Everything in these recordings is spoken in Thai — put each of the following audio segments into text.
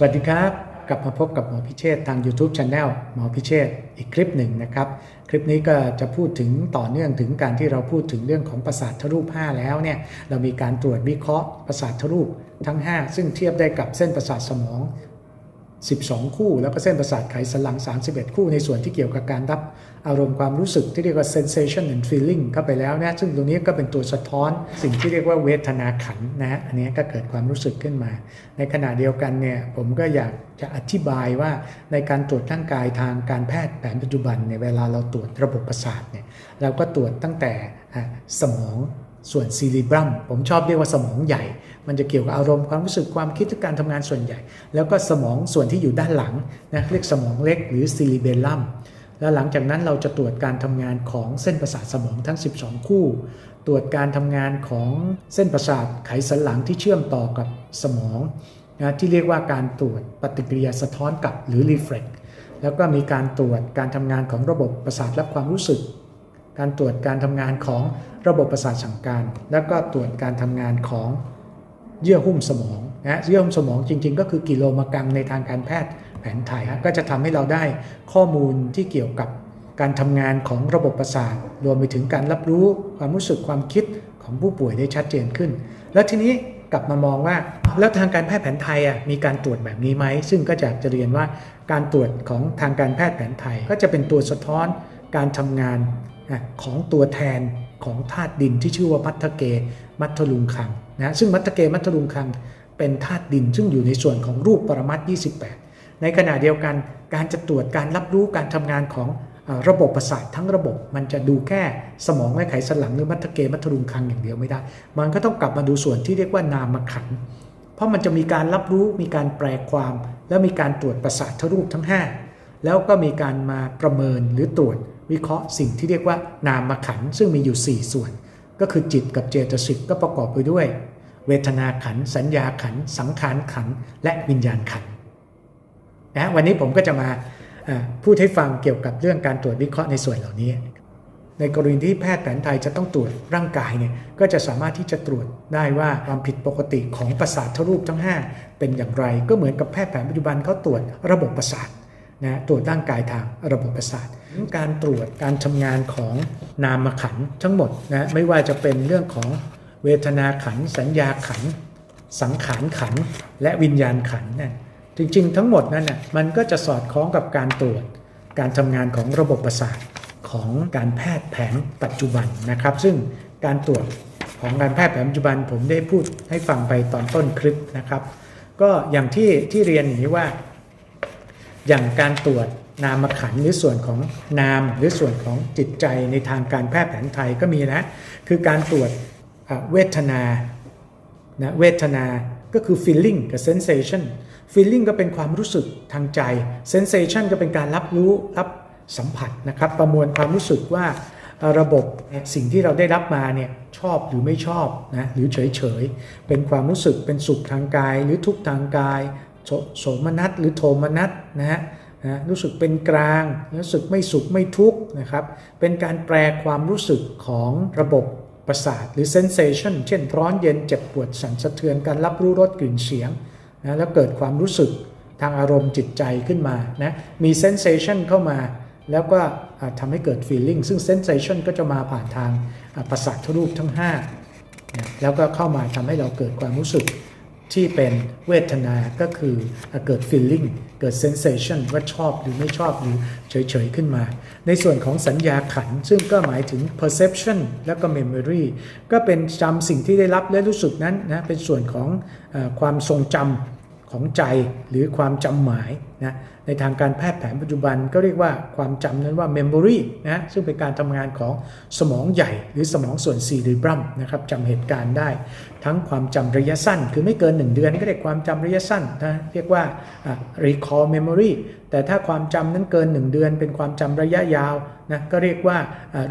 สวัสดีครับ กลับมาพบกับหมอพิเชษทาง YouTube Channel หมอพิเชษอีกคลิปหนึ่งนะครับ คลิปนี้ก็จะพูดถึงต่อเนื่องถึงการที่เราพูดถึงเรื่องของประสาททรูป 5 แล้วเนี่ยเรามีการตรวจวิเคราะห์ประสาททรูปทั้ง 5 ซึ่งเทียบได้กับเส้นประสาทสมอง 12 คู่ แล้วก็เส้นประสาทไขสันหลัง 31 คู่ในส่วนที่เกี่ยวกับการรับอารมณ์ความรู้สึกที่เรียกว่า sensation and feeling เข้าไปแล้วนะซึ่งตรงนี้ก็เป็นตัวสะท้อนสิ่งที่เรียกว่าเวทนาขันนะฮะอันนี้ก็เกิดความรู้สึกขึ้นมา ในขณะเดียวกันเนี่ยผมก็อยากจะอธิบายว่าในการตรวจร่างกายทางการแพทย์แผนปัจจุบันเนี่ยเวลาเราตรวจระบบประสาทเนี่ยเราก็ตรวจตั้งแต่สมองส่วนซีรีบรัมผมชอบเรียกว่าสมองใหญ่ มันจะเกี่ยวกับอารมณ์ความรู้สึกความคิดการทำงานส่วนใหญ่ แล้วก็สมองส่วนที่อยู่ด้านหลังนะเรียกสมองเล็กหรือซีรีเบลลัมแล้วหลังจากนั้นเราจะตรวจการทำงานของเส้นประสาทสมองทั้ง 12 คู่ ตรวจการทำงานของเส้นประสาทไขสันหลังที่เชื่อมต่อกับสมองนะที่เรียกว่าการตรวจปฏิกิริยาสะท้อนกลับหรือ reflex แล้วก็มีการตรวจการทำงานของระบบประสาทรับความรู้สึก การตรวจการทำงานของระบบประสาทสั่งการ แล้วก็ตรวจการทำงานของ เยื่อหุ้มสมองนะเยื่อหุ้มสมองจริง ๆ ก็คือกิโลมกรัมในทางการแพทย์แผนไทยฮะก็จะทำให้เราได้ข้อมูลที่เกี่ยวกับการทำงานของระบบประสาทรวมไปถึงการรับรู้ความรู้สึกความคิดของผู้ป่วยได้ชัดเจนขึ้น แล้วทีนี้กลับมามองว่า แล้วทางการแพทย์แผนไทยอะมีการตรวจแบบนี้ไหม ซึ่งก็จะจะเรียนว่าการตรวจของทางการแพทย์แผนไทย ก็จะเป็นตัวสะท้อนการทำงานของตัวแทนของธาตุดินที่ชื่อว่ามัทเกมัทลุงคัง นะซึ่งมัทธเกมัทธลุงคังเป็นธาตุดิน ซึ่งอยู่ในส่วนของรูปปรมัตถ์28 ในขณะเดียวกันการจะตรวจการรับรู้การทำงานของระบบประสาททั้งระบบมันจะดูแค่สมองและไขสันหลังหรือมัทธเกมัทธลุงคังอย่างเดียวไม่ได้ มันก็ต้องกลับมาดูส่วนที่เรียกว่านามขัน เพราะมันจะมีการรับรู้มีการแปลความ แล้วมีการตรวจประสาททรูปทั้ง 5 แล้วก็มีการมาประเมินหรือตรวจวิเคราะห์สิ่งที่เรียกว่านามขันซึ่งมีอยู่ 4 ส่วน ก็คือจิตกับเจตสิกก็ประกอบไปด้วย เวทนาขัน สัญญาขัน สังขารขัน และวิญญาณขันนะวันนี้ผมก็จะมาพูดให้ฟังเกี่ยวกับเรื่องการตรวจวิเคราะห์ในส่วนเหล่านี้ ในกรณีที่แพทย์แผนไทยจะต้องตรวจร่างกายเนี่ยก็จะสามารถที่จะตรวจได้ว่าความผิดปกติของประสาททรูปทั้ง 5 เป็นอย่างไร ก็เหมือนกับแพทย์แผนปัจจุบันเขาตรวจระบบประสาท นะตรวจร่างกายทางระบบประสาท การตรวจการทำงานของนามขันทั้งหมดนะไม่ว่าจะเป็นเรื่องของเวทนาขัน สัญญาขัน สังขารขัน และวิญญาณขันนั่นจริงๆ ทั้งหมดนั้นน่ะมันก็จะสอดคล้องกับการตรวจ การทำงานของระบบประสาทของการแพทย์แผนปัจจุบันนะครับ ซึ่งการตรวจของการแพทย์แผนปัจจุบันผมได้พูดให้ฟังไปตอนต้นคลิปนะครับ ก็อย่างที่ที่เรียนอย่างนี้ว่า อย่างการตรวจนามขันหรือส่วนของนามหรือส่วนของจิตใจในทางการแพทย์แผนไทยก็มีนะคือการตรวจเวทนานะเวทนาก็คือ feeling กับ sensation feeling ก็เป็นความรู้สึกทางใจ sensation ก็เป็นการรับรู้รับสัมผัสนะครับประมวลความรู้สึกว่าระบบสิ่งที่เราได้รับมาเนี่ยชอบหรือไม่ชอบนะหรือเฉยเฉยเป็นความรู้สึกเป็นสุขทางกายหรือทุกข์ทางกาย โสมนัสหรือโทมนัสนะฮะนะรู้สึกเป็นกลาง รู้สึกไม่สุขไม่ทุกข์นะครับ เป็นการแปลความรู้สึกของระบบประสาทหรือ sensation เช่นร้อนเย็นเจ็บปวดสั่นสะเทือนการรับรู้รสกลิ่นเสียงนะแล้วเกิดความรู้สึกทางอารมณ์จิตใจขึ้นมานะมี sensation เข้ามา แล้วก็ทำให้เกิด feeling ซึ่ง sensation ก็จะมาผ่านทางประสาทรูปทั้ง5นะแล้วก็เข้ามาทำให้เราเกิดความรู้สึก ที่เป็นเวทนาก็คือเกิด feeling เกิด sensation ว่าชอบหรือไม่ชอบหรือเฉย ๆ ขึ้นมา ในส่วนของสัญญาขัน ซึ่งก็หมายถึง perception แล้วก็ memory ก็เป็นจำสิ่งที่ได้รับและรู้สึกนั้นนะเป็นส่วนของอความทรงจำ ของใจหรือความจำหมายนะในทางการแพทย์แผนปัจจุบันก็เรียกว่าความจำนั้นว่า memory นะซึ่งเป็นการทำงานของสมองใหญ่หรือสมองส่วน cerebrum นะครับจำเหตุการณ์ได้ ทั้งความจำระยะสั้น คือไม่เกิน 1 เดือนก็เรียกความจำระยะสั้นนะเรียกว่า recall memory แต่ถ้าความจำนั้นเกิน 1 เดือน เป็นความจำระยะยาวนะก็เรียกว่า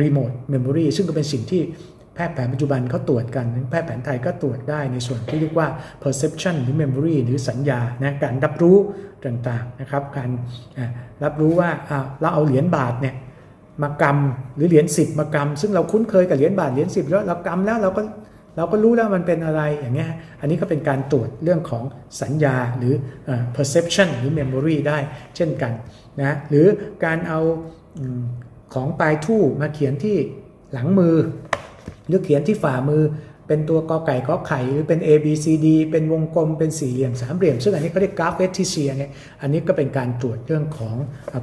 remote memory ซึ่งก็เป็นสิ่งที่ แพทย์แผนปัจจุบันเขาตรวจกันแพทย์แผนไทยก็ตรวจได้ในส่วนที่เรียกว่า perception หรือ memory หรือสัญญานะการรับรู้ต่างๆนะครับ การรับรู้ว่าเราเอาเหรียญบาทเนี่ยมากำหรือเหรียญ10มากำซึ่งเราคุ้นเคยกับเหรียญบาทเหรียญ10แล้วเรากำแล้วเราก็เราก็รู้แล้วมันเป็นอะไรอย่างเงี้ย อันนี้ก็เป็นการตรวจเรื่องของสัญญาหรือ perception หรือ memory ได้เช่นกันนะหรือการเอาของปลายทู่มาเขียนที่หลังมือ หรือเขียนที่ฝ่ามือเป็นตัวกอไก่กอไข่หรือเป็น A B C D เป็นวงกลมเป็นสี่เหลี่ยมสามเหลี่ยม ซึ่งอันนี้เขาเรียกกราฟเวทิเซียเนี่ยอันนี้ก็เป็นการตรวจเรื่องของ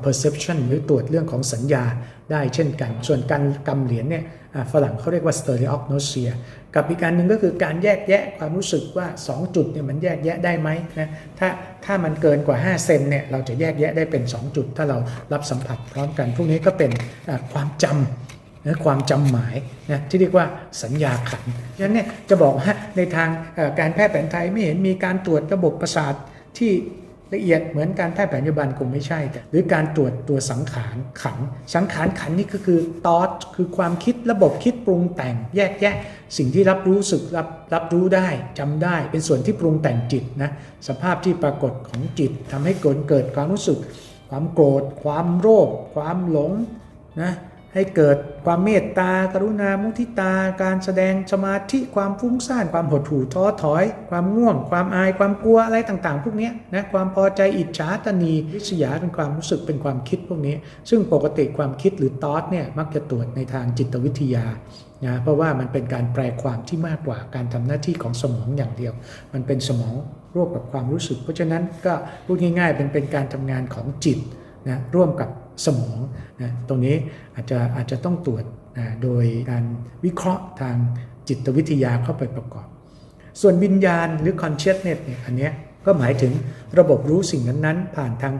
perception หรือตรวจเรื่องของสัญญาได้เช่นกัน ส่วนการกำเหรียญเนี่ยฝรั่งเขาเรียกว่า stereognosia กับอีกการหนึ่งก็คือการแยกแยะความรู้สึกว่า 2 จุดเนี่ยมันแยกแยะได้ไหมนะถ้าถ้ามันเกินกว่า 5 เซนเนี่ยเราจะแยกแยะได้เป็น 2 จุด ถ้าเรารับสัมผัสพร้อมกัน พวกนี้ก็เป็นความจำ นะความจำหมายนะที่เรียกว่าสัญญาขันฉะนั้นเนี่ยจะบอกว่าในทางการแพทย์แผนไทยไม่เห็นมีการตรวจระบบประสาทที่ละเอียดเหมือนการแพทย์แผนปัจจุบันคงไม่ใช่แต่หรือการตรวจตัวสังขารขัน สังขารขันนี่ก็คือตอสคือความคิดระบบคิดปรุงแต่งแยกแยะ สิ่งที่รับรู้สึกรับรับรู้ได้จำได้ เป็นส่วนที่ปรุงแต่งจิตนะสภาพที่ปรากฏของจิตทำให้เกิดเกิดความรู้สึก ความโกรธ ความโลภความหลงนะ ให้เกิดความเมตตา กรุณา มุทิตา การแสดงสมาธิ ความฟุ้งซ่าน ความหดหู่ท้อถอย ความง่วง ความอาย ความกลัวอะไรต่างๆ พวกนี้นะ ความพอใจอิจฉาตนีวิษยาเป็นความรู้สึก เป็นความคิดพวกนี้ ซึ่งปกติความคิดหรือตอสเนี่ยมักจะตรวจในทางจิตวิทยานะเพราะว่ามันเป็นการแปลความที่มากกว่าการทำหน้าที่ของสมองอย่างเดียว มันเป็นสมองร่วมกับความรู้สึก เพราะฉะนั้นก็พูดง่ายๆเป็นเป็นการทำงานของจิตนะร่วมกับ สมองนะตรงนี้อาจจะอาจจะต้องตรวจนะโดยการวิเคราะห์ทางจิตวิทยาเข้าไปประกอบ ส่วนวิญญาณหรือ consciousness เนี่ยอันเนี้ยก็หมายถึงระบบรู้สิ่งนั้นๆ ผ่านทาง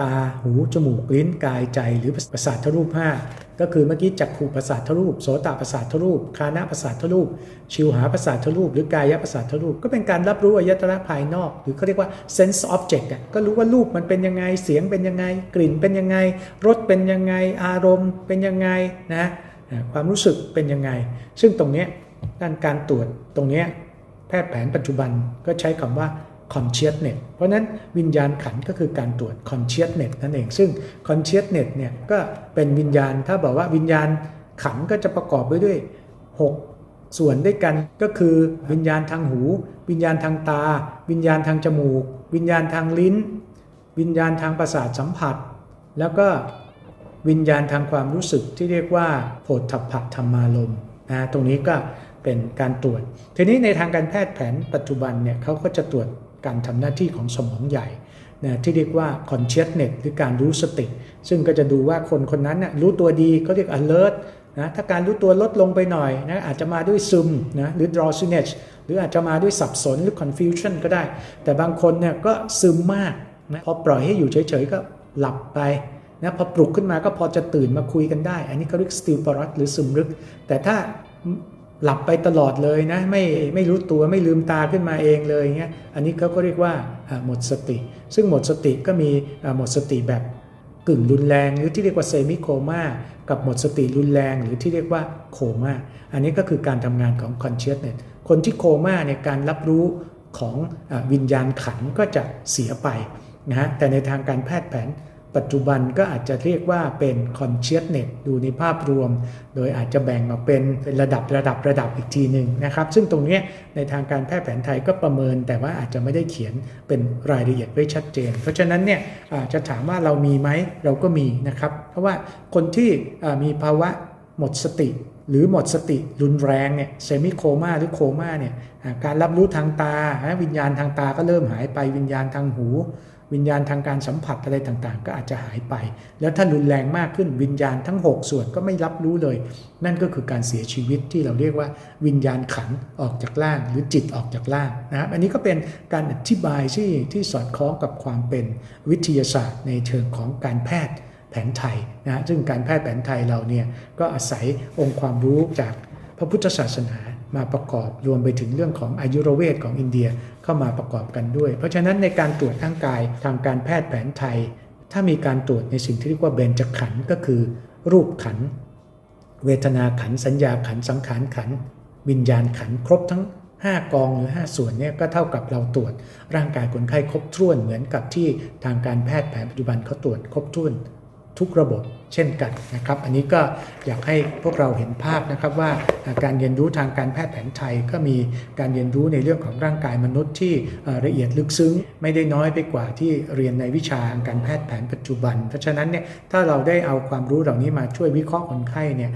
ตาหู จมูก ลิ้นกายใจหรือประสาททรูป5 ก็คือเมื่อกี้จักขูประสาททรูปโสตประสาททรูปคานะประสาททรูป ชิวหาประสาททรูป หรือกายประสาททรูป ก็เป็นการรับรู้อายตนะภายนอก หรือเขาเรียกว่า sense object ก็รู้ว่ารูปมันเป็นยังไงเสียงเป็นยังไง กลิ่นเป็นยังไงรสเป็นยังไง อารมณ์เป็นยังไงนะความรู้สึกเป็นยังไง ซึ่งตรงนี้ด้านการตรวจตรงนี้แพทย์แผนปัจจุบันก็ใช้คำว่า consciousness เพราะนั้นวิญญาณขันก็คือการตรวจ consciousness นั่นเอง ซึ่ง consciousness เนี่ยก็เป็นวิญญาณถ้าบอกว่าวิญญาณขันก็จะประกอบไปด้วย 6 ส่วนด้วยกันก็คือวิญญาณทางหู วิญญาณทางตา วิญญาณทางจมูก วิญญาณทางลิ้น วิญญาณทางประสาทสัมผัส แล้วก็วิญญาณทางความรู้สึกที่เรียกว่าโผฏฐัพพะธรรมารมณ์นะตรงนี้ก็เป็นการตรวจ ทีนี้ในทางการแพทย์แผนปัจจุบันเนี่ยเขาก็จะตรวจ การทำหน้าที่ของสมองใหญ่นะที่เรียกว่า consciousness หรือการรู้สติ ซึ่งก็จะดูว่าคนคนนั้นนะรู้ตัวดีเขาเรียก alert นะถ้าการรู้ตัวลดลงไปหน่อยนะอาจจะมาด้วยซึมนะหรือ drowsiness หรืออาจจะมาด้วยสับสนหรือ confusion ก็ได้ แต่บางคนเนี่ยก็ซึมมากนะพอปล่อยให้อยู่เฉยๆก็หลับไปนะพอปลุกขึ้นมาก็พอจะตื่นมาคุยกันได้ อันนี้เขาเรียก stillborous หรือซึมลึก แต่ถ้า หลับไปตลอดเลยนะไม่ไม่รู้ตัวไม่ลืมตาขึ้นมาเองเลยเงี้ยอันนี้เขาก็เรียกว่าหมดสติ ซึ่งหมดสติก็มีหมดสติแบบกึ่งรุนแรงหรือที่เรียกว่าเซมิโคม่ากับหมดสติรุนแรงหรือที่เรียกว่าโคม่าอันนี้ก็คือการทำงานของ consciousness คนที่โคม่าเนี่ยการรับรู้ของอวิญญาณขันก็จะเสียไปนะฮะแต่ในทางการแพทย์แผน ปัจจุบันก็อาจจะเรียกว่าเป็น consciousness ดูในภาพรวม โดยอาจจะแบ่งออกเป็นระดับระดับระดับอีกทีหนึ่งนะครับ ซึ่งตรงนี้ในทางการแพทย์แผนไทยก็ประเมิน แต่ว่าอาจจะไม่ได้เขียนเป็นรายละเอียดไว้ชัดเจน เพราะฉะนั้นเนี่ยอาจจะถามว่าเรามีไหมเราก็มีนะครับ เพราะว่าคนที่มีภาวะหมดสติหรือหมดสติรุนแรงเนี่ยเซมิโคม่าหรือโคม่าเนี่ยการรับรู้ทางตา วิญญาณทางตาก็เริ่มหายไปวิญญาณทางหู วิญญาณทางการสัมผัสอะไรต่างๆ ก็อาจจะหายไป แล้วถ้ารุนแรงมากขึ้นวิญญาณทั้ง 6 ส่วนก็ไม่รับรู้เลย นั่นก็คือการเสียชีวิตที่เราเรียกว่า วิญญาณขันออกจากร่าง หรือจิตออกจากร่างนะครับอันนี้ก็เป็นการอธิบายที่ที่สอดคล้องกับความเป็นวิทยาศาสตร์ในเชิงของการแพทย์แผนไทยนะซึ่งการแพทย์แผนไทยเราเนี่ยก็อาศัยองค์ความรู้จากพระพุทธศาสนา มาประกอบรวมไปถึงเรื่องของอายุรเวทของอินเดียเข้ามาประกอบกันด้วย เพราะฉะนั้นในการตรวจร่างกายทางการแพทย์แผนไทย ถ้ามีการตรวจในสิ่งที่เรียกว่าเบญจขันธ์ก็คือ รูปขันธ์เวทนาขันธ์สัญญาขันธ์สังขารขันธ์วิญญาณขันธ์ครบทั้ง 5 กองหรือ 5 ส่วนเนี่ยก็เท่ากับเราตรวจร่างกายคนไข้ครบถ้วนเหมือนกับที่ทางการแพทย์แผนปัจจุบันเขาตรวจครบถ้วน ทุกระบบ เช่นกันนะครับ อันนี้ก็อยากให้พวกเราเห็นภาพนะครับว่าการเรียนรู้ทางการแพทย์แผนไทยก็มีการเรียนรู้ในเรื่องของร่างกายมนุษย์ที่ละเอียดลึกซึ้ง ไม่ได้น้อยไปกว่าที่เรียนในวิชาการแพทย์แผนปัจจุบัน เพราะฉะนั้นเนี่ยถ้าเราได้เอาความรู้เหล่านี้มาช่วยวิเคราะห์คนไข้เนี่ย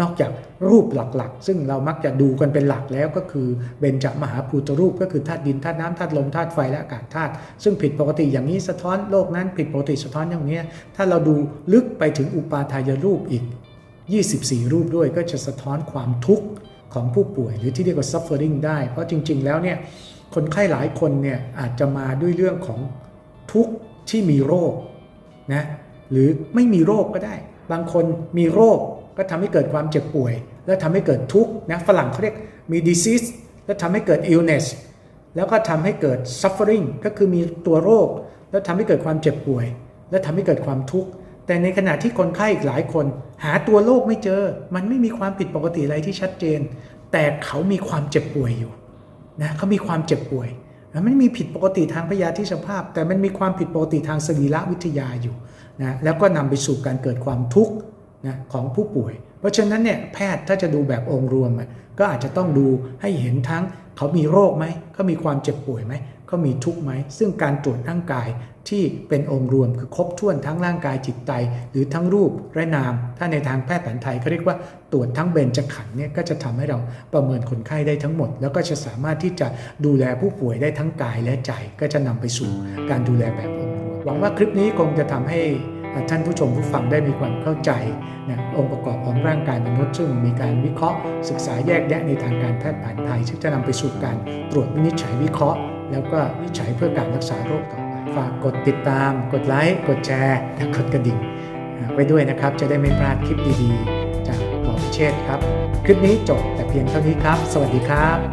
นอกจากรูปหลักๆ ซึ่งเรามักจะดูกันเป็นหลักแล้วก็คือเบญจมหาภูตรูปก็คือธาตุดินธาตุน้ำธาตุลมธาตุไฟและอากาศธาตุซึ่งผิดปกติอย่างนี้สะท้อนโลกนั้นผิดปกติสะท้อนอย่างนี้ถ้าเราดูลึกไปถึงอุปาทายรูปอีก 24 รูปด้วยก็จะสะท้อนความทุกข์ของผู้ป่วย หรือที่เรียกว่า suffering ได้ เพราะจริง ๆ แล้วเนี่ยคนไข้หลายคนเนี่ยอาจจะมาด้วยเรื่องของทุกข์ที่มีโรคนะหรือไม่มีโรคก็ได้ บางคนมีโรคก็ทำให้เกิดความเจ็บป่วย แล้วทำให้เกิดทุกข์นะฝรั่งเขาเรียกมี disease แล้วทำให้เกิด illness แล้วก็ทำให้เกิด suffering ก็คือมีตัวโรค แล้วทำให้เกิดความเจ็บป่วย และทำให้เกิดความทุกข์ แต่ในขณะที่คนไข้อีกหลายคน หาตัวโรคไม่เจอ มันไม่มีความผิดปกติอะไรที่ชัดเจน แต่เขามีความเจ็บป่วยอยู่นะเขามีความเจ็บป่วยมันไม่มีผิดปกติทางพยาธิสภาพ แต่มันมีความผิดปกติทางสรีระวิทยาอยู่นะแล้วก็นำไปสู่การเกิดความทุกข์นะของผู้ป่วย เพราะฉะนั้นเนี่ยแพทย์ถ้าจะดูแบบองค์รวมก็อาจจะต้องดูให้เห็นทั้งเขามีโรคไหมเขามีความเจ็บป่วยไหม เขามีทุกข์ไหม ซึ่งการตรวจร่างกายที่เป็นองค์รวมคือครบถ้วนทั้งร่างกายจิตใจ หรือทั้งรูปและนาม ถ้าในทางแพทย์แผนไทยเขาเรียกว่าตรวจทั้งเบญจขันธ์เนี่ยก็จะทำให้เราประเมินคนไข้ได้ทั้งหมด แล้วก็จะสามารถที่จะดูแลผู้ป่วยได้ทั้งกายและใจ ก็จะนำไปสู่การดูแลแบบองค์รวมหวังว่าคลิปนี้คงจะทำให้ท่านผู้ชมผู้ฟังได้มีความเข้าใจนะองค์ประกอบของร่างกายมนุษย์ซึ่งมีการวิเคราะห์ ศึกษาแยกแยะในทางการแพทย์แผนไทยซึ่งจะนำไปสู่การตรวจวินิจฉัยวิเคราะห์ แล้วก็วิจัยเพื่อการรักษาโรคต่อไป ฝากกดติดตาม กดไลค์ กดแชร์และกดกระดิ่งไว้ด้วยนะครับ จะได้ไม่พลาดคลิปดีๆ จากหมอพิเชษครับ คลิปนี้จบแต่เพียงเท่านี้ครับ สวัสดีครับ